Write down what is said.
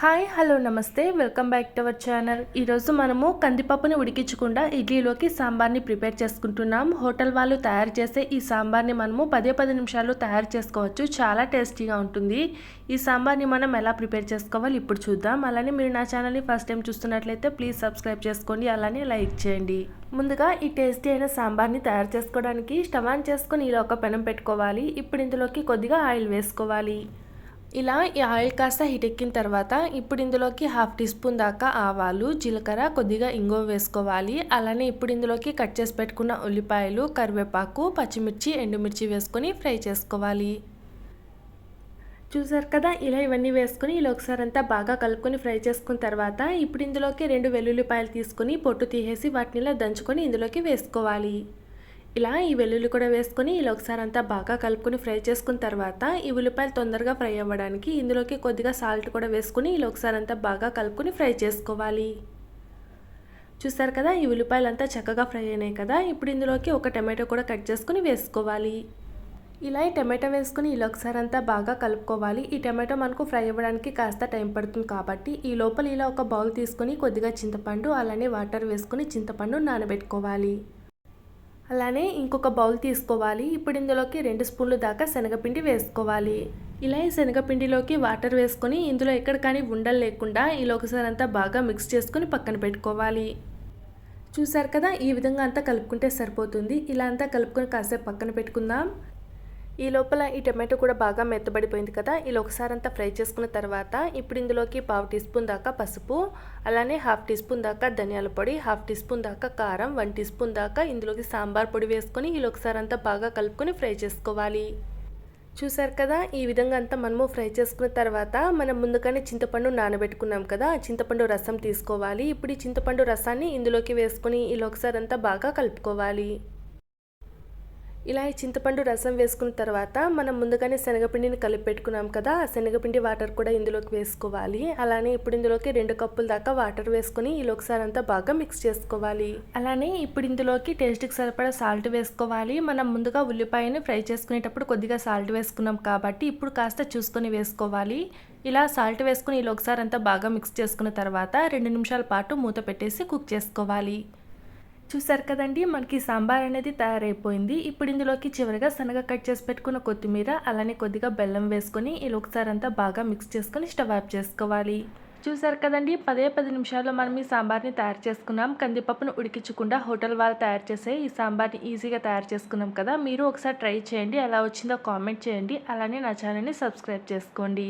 Hi hello నమస్తే. Welcome back to our channel. ఈరోజు మనము కందిపప్పుని ఉడికించకుండా ఇడ్లీలోకి సాంబార్ని ప్రిపేర్ చేసుకుంటున్నాం. హోటల్ వాళ్ళు తయారు చేసే ఈ సాంబార్ని మనము పదే పది నిమిషాల్లో తయారు చేసుకోవచ్చు. చాలా టేస్టీగా ఉంటుంది. ఈ సాంబార్ని మనం ఎలా ప్రిపేర్ చేసుకోవాలి ఇప్పుడు చూద్దాం. అలానే మీరు నా ఛానల్ని ఫస్ట్ టైం చూస్తున్నట్లయితే ప్లీజ్ సబ్స్క్రైబ్ చేసుకోండి. అలానే లైక్ చేయండి. ముందుగా ఈ టేస్టీ అయిన సాంబార్ని తయారు చేసుకోవడానికి స్టవ్ ఆన్ చేసుకొని ఇలా ఒక పెనం పెట్టుకోవాలి. ఇప్పుడు ఇందులోకి కొద్దిగా ఆయిల్ వేసుకోవాలి. ఇలా ఈ ఆయిల్ కాస్త హీట్ ఎక్కిన తర్వాత ఇప్పుడు ఇందులోకి హాఫ్ టీ స్పూన్ దాకా ఆవాలు జీలకర్ర కొద్దిగా ఇంగువ వేసుకోవాలి. అలానే ఇప్పుడు ఇందులోకి కట్ చేసి పెట్టుకున్న ఉల్లిపాయలు కరివేపాకు పచ్చిమిర్చి ఎండుమిర్చి వేసుకొని ఫ్రై చేసుకోవాలి. చూసారు కదా? ఇలా ఇవన్నీ వేసుకొని ఇలా ఒకసారి అంతా బాగా కలుపుకొని ఫ్రై చేసుకున్న తర్వాత ఇప్పుడు ఇందులోకి రెండు వెల్లుల్లిపాయలు తీసుకొని పొట్టు తీసేసి వాటిని ఇలా దంచుకొని ఇందులోకి వేసుకోవాలి. ఇలా ఈ వెల్లుల్లి కూడా వేసుకొని ఇలా ఒకసారి అంతా బాగా కలుపుకొని ఫ్రై చేసుకున్న తర్వాత ఈ ఉల్లిపాయలు తొందరగా ఫ్రై అవ్వడానికి ఇందులోకి కొద్దిగా సాల్ట్ కూడా వేసుకుని ఇలా ఒకసారి అంతా బాగా కలుపుకొని ఫ్రై చేసుకోవాలి. చూసారు కదా ఈ ఉల్లిపాయలు అంతా చక్కగా ఫ్రై అయినాయి కదా ఇప్పుడు ఇందులోకి ఒక టమాటో కూడా కట్ చేసుకుని వేసుకోవాలి. ఇలా ఈ టమాటో వేసుకుని ఇలా ఒకసారి అంతా బాగా కలుపుకోవాలి. ఈ టమాటో మనకు ఫ్రై అవ్వడానికి కాస్త టైం పడుతుంది కాబట్టి ఈ లోపల ఇలా ఒక బౌల్ తీసుకొని కొద్దిగా చింతపండు అలానే వాటర్ వేసుకుని చింతపండు నానబెట్టుకోవాలి. అలానే ఇంకొక బౌల్ తీసుకోవాలి. ఇప్పుడు ఇందులోకి రెండు స్పూన్లు దాకా శనగపిండి వేసుకోవాలి. ఇలా ఈ శనగపిండిలోకి వాటర్ వేసుకొని ఇందులో ఎక్కడ కానీ ఉండలు లేకుండా ఇలా ఒకసారి అంతా బాగా మిక్స్ చేసుకొని పక్కన పెట్టుకోవాలి. చూసారు కదా? ఈ విధంగా అంతా కలుపుకుంటే సరిపోతుంది. ఇలా అంతా కలుపుకొని కాసేపు పక్కన పెట్టుకుందాం. ఈ లోపల ఈ టమాటో కూడా బాగా మెత్తబడిపోయింది కదా ఇలా ఒకసారి అంతా ఫ్రై చేసుకున్న తర్వాత ఇప్పుడు ఇందులోకి పావు టీ స్పూన్ దాకా పసుపు అలానే హాఫ్ టీ స్పూన్ దాకా ధనియాల పొడి హాఫ్ టీ స్పూన్ దాకా కారం వన్ టీ స్పూన్ దాకా ఇందులోకి సాంబార్ పొడి వేసుకొని ఇలా ఒకసారి అంతా బాగా కలుపుకొని ఫ్రై చేసుకోవాలి. చూసారు కదా ఈ విధంగా అంతా మనము ఫ్రై చేసుకున్న తర్వాత మనం ముందుగానే చింతపండు నానబెట్టుకున్నాం కదా చింతపండు రసం తీసుకోవాలి. ఇప్పుడు ఈ చింతపండు రసాన్ని ఇందులోకి వేసుకొని ఇలా ఒకసారి అంతా బాగా కలుపుకోవాలి. ఇలా ఈ చింతపండు రసం వేసుకున్న తర్వాత మనం ముందుగానే శనగపిండిని కలిపి పెట్టుకున్నాం కదా ఆ శనగపిండి వాటర్ కూడా ఇందులోకి వేసుకోవాలి. అలానే ఇప్పుడు ఇందులోకి రెండు కప్పుల దాకా వాటర్ వేసుకొని ఇలా ఒకసారి అంతా బాగా మిక్స్ చేసుకోవాలి. అలానే ఇప్పుడు ఇందులోకి టేస్ట్కి సరిపడా సాల్ట్ వేసుకోవాలి. మనం ముందుగా ఉల్లిపాయని ఫ్రై చేసుకునేటప్పుడు కొద్దిగా సాల్ట్ వేసుకున్నాం కాబట్టి ఇప్పుడు కాస్త చూసుకొని వేసుకోవాలి. ఇలా సాల్ట్ వేసుకుని ఇలా ఒకసారి అంతా బాగా మిక్స్ చేసుకున్న తర్వాత రెండు నిమిషాల పాటు మూత పెట్టేసి కుక్ చేసుకోవాలి. చూసారు కదండి మనకి సాంబార్ అనేది తయారైపోయింది. ఇప్పుడు ఇందులోకి చివరిగా శనగ కట్ చేసి పెట్టుకున్న కొత్తిమీర అలానే కొద్దిగా బెల్లం వేసుకొని ఇలా ఒకసారి అంతా బాగా మిక్స్ చేసుకొని స్టవ్ ఆఫ్ చేసుకోవాలి. చూసారు కదండి పదే పది నిమిషాల్లో మనం ఈ సాంబార్ని తయారు చేసుకున్నాం. కందిపప్పును ఉడికించకుండా హోటల్ వాళ్ళు తయారు చేసే ఈ సాంబార్ని ఈజీగా తయారు చేసుకున్నాం కదా. మీరు ఒకసారి ట్రై చేయండి ఎలా వచ్చిందో కామెంట్ చేయండి. అలానే నా ఛానల్ని సబ్స్క్రైబ్ చేసుకోండి.